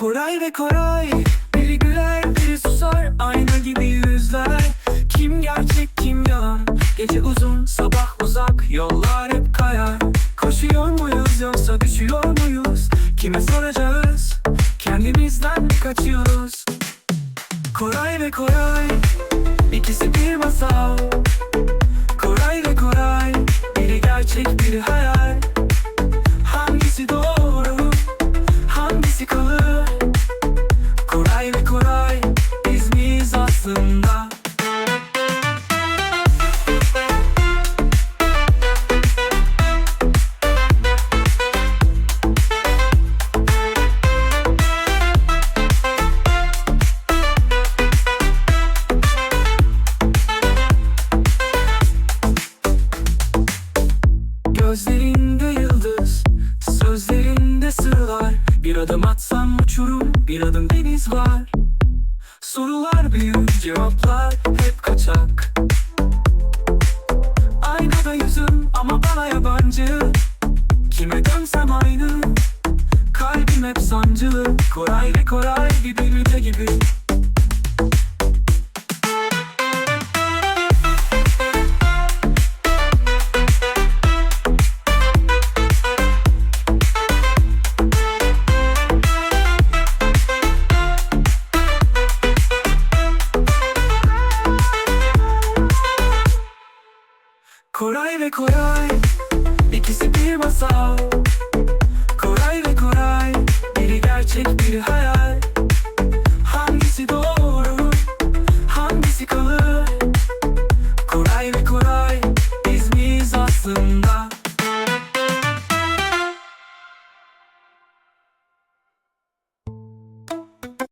Koray ve Koray Biri güler biri susar Ayna gibi yüzler. Kim gerçek kim yalan? Gece uzun sabah uzak Yollar hep kayar. Koşuyor muyuz yoksa düşüyor muyuz? Kime soracağız? Kendimizden mi kaçıyoruz? Koray ve Koray İkisi bir masal. Koray ve Koray Biri gerçek biri hayal adım atsam uçurum, bir adım deniz var. Sorular büyük, cevaplar hep kaçak. Aynada yüzüm ama bana yabancı. Kime dönsem aynı Kalbim hep sancılı. Koray ve Koray gibi müde gibi Koray ve Koray ikisi bir masal. Koray ve Koray Biri gerçek biri hayal. Hangisi doğru Hangisi kalır? Koray ve Koray Biz miyiz aslında?